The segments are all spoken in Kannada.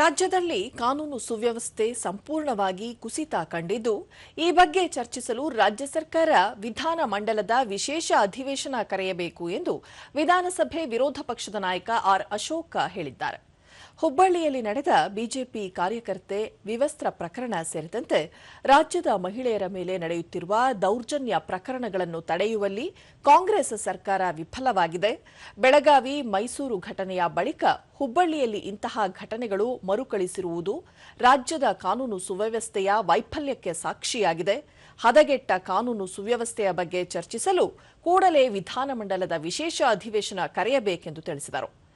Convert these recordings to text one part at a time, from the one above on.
ರಾಜ್ಯದಲ್ಲಿ ಕಾನೂನು ಸುವ್ಯವಸ್ಥೆ ಸಂಪೂರ್ಣವಾಗಿ ಕುಸಿತ ಕಂಡಿದ್ದು, ಈ ಬಗ್ಗೆ ಚರ್ಚಿಸಲು ರಾಜ್ಯ ಸರ್ಕಾರ ವಿಧಾನ ಮಂಡಲದ ವಿಶೇಷ ಅಧಿವೇಶನ ಕರೆಯಬೇಕು ಎಂದು ವಿಧಾನಸಭೆ ವಿರೋಧ ಪಕ್ಷದ ನಾಯಕ ಆರ್ ಅಶೋಕ ಹೇಳಿದ್ದಾರೆ. ಹುಬ್ಬಳ್ಳಿಯಲ್ಲಿ ನಡೆದ ಬಿಜೆಪಿ ಕಾರ್ಯಕರ್ತೆ ವಿವಸ್ತ್ರ ಪ್ರಕರಣ ಸೇರಿದಂತೆ ರಾಜ್ಯದ ಮಹಿಳೆಯರ ಮೇಲೆ ನಡೆಯುತ್ತಿರುವ ದೌರ್ಜನ್ಯ ಪ್ರಕರಣಗಳನ್ನು ತಡೆಯುವಲ್ಲಿ ಕಾಂಗ್ರೆಸ್ ಸರ್ಕಾರ ವಿಫಲವಾಗಿದೆ. ಬೆಳಗಾವಿ ಮೈಸೂರು ಘಟನೆಯ ಬಳಿಕ ಹುಬ್ಬಳ್ಳಿಯಲ್ಲಿ ಇಂತಹ ಘಟನೆಗಳು ಮರುಕಳಿಸಿರುವುದು ರಾಜ್ಯದ ಕಾನೂನು ಸುವ್ಯವಸ್ಥೆಯ ವೈಫಲ್ಯಕ್ಕೆ ಸಾಕ್ಷಿಯಾಗಿದೆ. ಹದಗೆಟ್ಟ ಕಾನೂನು ಸುವ್ಯವಸ್ಥೆಯ ಬಗ್ಗೆ ಚರ್ಚಿಸಲು ಕೂಡಲೇ ವಿಧಾನಮಂಡಲದ ವಿಶೇಷ ಅಧಿವೇಶನ ಕರೆಯಬೇಕೆಂದು ತಿಳಿಸಿದರು.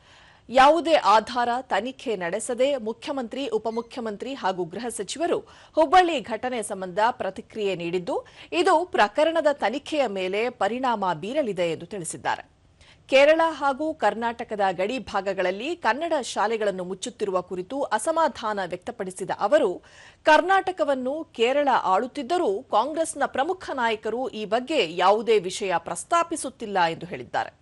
ಯಾವುದೇ ಆಧಾರ ತನಿಖೆ ನಡೆಸದೆ ಮುಖ್ಯಮಂತ್ರಿ, ಉಪಮುಖ್ಯಮಂತ್ರಿ ಹಾಗೂ ಗೃಹ ಸಚಿವರು ಹುಬ್ಬಳ್ಳಿ ಘಟನೆ ಸಂಬಂಧ ಪ್ರತಿಕ್ರಿಯೆ ನೀಡಿದ್ದು, ಇದು ಪ್ರಕರಣದ ತನಿಖೆಯ ಮೇಲೆ ಪರಿಣಾಮ ಬೀರಲಿದೆ ಎಂದು ತಿಳಿಸಿದ್ದಾರೆ. ಕೇರಳ ಹಾಗೂ ಕರ್ನಾಟಕದ ಗಡಿ ಭಾಗಗಳಲ್ಲಿ ಕನ್ನಡ ಶಾಲೆಗಳನ್ನು ಮುಚ್ಚುತ್ತಿರುವ ಕುರಿತು ಅಸಮಾಧಾನ ವ್ಯಕ್ತಪಡಿಸಿದ ಅವರು, ಕರ್ನಾಟಕವನ್ನು ಕೇರಳ ಆಳುತ್ತಿದ್ದರೂ ಕಾಂಗ್ರೆಸ್ನ ಪ್ರಮುಖ ನಾಯಕರು ಈ ಬಗ್ಗೆ ಯಾವುದೇ ವಿಷಯ ಪ್ರಸ್ತಾಪಿಸುತ್ತಿಲ್ಲ ಎಂದು ಹೇಳಿದ್ದಾರೆ.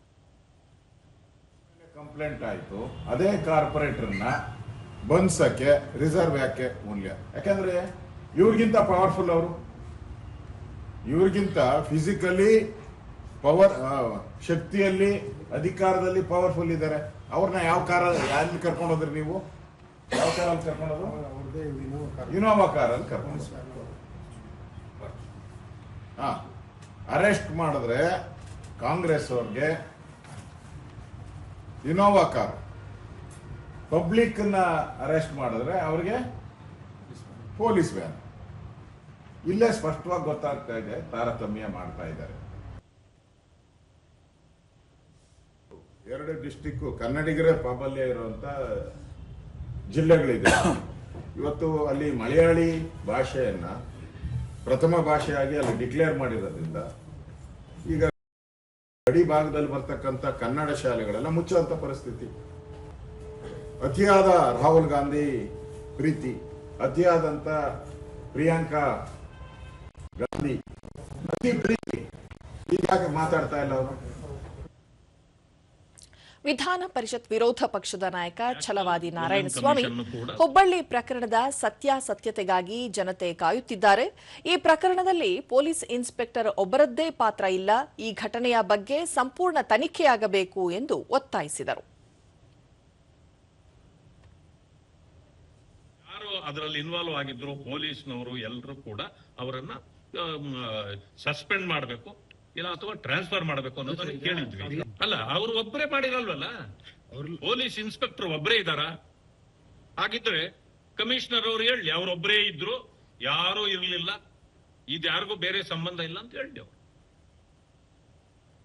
ಕಂಪ್ಲೇಂಟ್ ಆಯಿತು. ಅದೇ ಕಾರ್ಪೊರೇಟರ್ನ ಬಂದ್ಸಕ್ಕೆ ರಿಸರ್ವ್ ಯಾಕೆ ಮೂಲ್ಯ? ಯಾಕಂದ್ರೆ ಇವ್ರಿಗಿಂತ ಪವರ್ಫುಲ್ ಅವರು. ಇವ್ರಿಗಿಂತ ಫಿಸಿಕಲಿ ಪವರ್ ಶಕ್ತಿಯಲ್ಲಿ ಅಧಿಕಾರದಲ್ಲಿ ಪವರ್ಫುಲ್ ಇದ್ದಾರೆ. ಅವ್ರನ್ನ ಯಾವ ಕಾರ ಯಾರಲ್ಲಿ ಕರ್ಕೊಂಡು ಹೋದ್ರಿ ನೀವು? ಯಾವ ಕಾರಲ್ಲಿ ಕರ್ಕೊಂಡು ಹೋದ್ರು? ಇನೋವಾ ಕಾರಲ್ಲಿ ಕರ್ಕೊಂಡು. ಹಾ. ಅರೆಸ್ಟ್ ಮಾಡಿದ್ರೆ ಕಾಂಗ್ರೆಸ್ ಅವ್ರಿಗೆ ಇನೋವಾ ಕಾರ್ ಪಬ್ಲಿಕ್ನ ಅರೆಸ್ಟ್ ಮಾಡಿದ್ರೆ ಅವ್ರಿಗೆ ಪೊಲೀಸ್ ವ್ಯಾನ್ ಇಲ್ಲೇ ಸ್ಪಷ್ಟವಾಗಿ ಗೊತ್ತಾಗ್ತಾ ಇದೆ, ತಾರತಮ್ಯ ಮಾಡ್ತಾ ಇದ್ದಾರೆ. ಎರಡು ಡಿಸ್ಟಿಕ್ ಕನ್ನಡಿಗರೇ ಪ್ರಾಬಲ್ಯ ಇರುವಂತ ಜಿಲ್ಲೆಗಳಿದೆ. ಇವತ್ತು ಅಲ್ಲಿ ಮಲಯಾಳಿ ಭಾಷೆಯನ್ನ ಪ್ರಥಮ ಭಾಷೆಯಾಗಿ ಅಲ್ಲಿ ಡಿಕ್ಲೇರ್ ಮಾಡಿರೋದ್ರಿಂದ ಈಗ ಗಡಿ ಭಾಗದಲ್ಲಿ ಬರ್ತಕ್ಕಂಥ ಕನ್ನಡ ಶಾಲೆಗಳೆಲ್ಲ ಮುಚ್ಚುವಂಥ ಪರಿಸ್ಥಿತಿ. ಅತಿಯಾದ ರಾಹುಲ್ ಗಾಂಧಿ ಪ್ರೀತಿ ಅತಿಯಾದಂತ ಪ್ರಿಯಾಂಕಾ ಗಾಂಧಿ ಪ್ರೀತಿ. ಈಗ ಮಾತಾಡ್ತಾ ಇಲ್ಲ ಅವರು ವಿಧಾನ ಪರಿಷತ್ ವಿರೋಧ ಪಕ್ಷದ ನಾಯಕ ಛಲವಾದಿ ನಾರಾಯಣಸ್ವಾಮಿ ಹುಬ್ಬಳ್ಳಿ ಪ್ರಕರಣದ ಸತ್ಯಾಸತ್ಯತೆಗಾಗಿ ಜನತೆ ಕಾಯುತ್ತಿದ್ದಾರೆ. ಈ ಪ್ರಕರಣದಲ್ಲಿ ಪೊಲೀಸ್ ಇನ್ಸ್ಪೆಕ್ಟರ್ ಒಬ್ಬರದ್ದೇ ಪಾತ್ರ ಇಲ್ಲ. ಈ ಘಟನೆಯ ಬಗ್ಗೆ ಸಂಪೂರ್ಣ ತನಿಖೆಯಾಗಬೇಕು ಎಂದು ಒತ್ತಾಯಿಸಿದರು. ಅದರಲ್ಲಿ ಇನ್ವಾಲ್ವ್ ಆಗಿದ್ರು ಪೊಲೀಸ್ನವರು ಎಲ್ಲರೂ ಕೂಡ ಅವರನ್ನ ಸಸ್ಪೆಂಡ್ ಮಾಡಬೇಕು. ಇಲ್ಲ ಅಥವಾ ಟ್ರಾನ್ಸ್ಫರ್ ಮಾಡಬೇಕು ಅನ್ನೋದನ್ನ ಕೇಳಿದ್ವಿ. ಅಲ್ಲ ಅವ್ರು ಒಬ್ಬರೇ ಮಾಡಿರಲ್ವಲ್ಲ? ಪೊಲೀಸ್ ಇನ್ಸ್ಪೆಕ್ಟರ್ ಒಬ್ಬರೇ ಇದಾರ ಹಾಗಿದ್ರೆ ಕಮಿಷನರ್ ಅವ್ರು ಹೇಳಿ ಅವ್ರೊಬ್ಬರೇ ಇದ್ರು ಯಾರೂ ಇರಲಿಲ್ಲ ಇದ್ಯಾರಿಗೂ ಬೇರೆ ಸಂಬಂಧ ಇಲ್ಲ ಅಂತ ಹೇಳಿ ಅವ್ರು.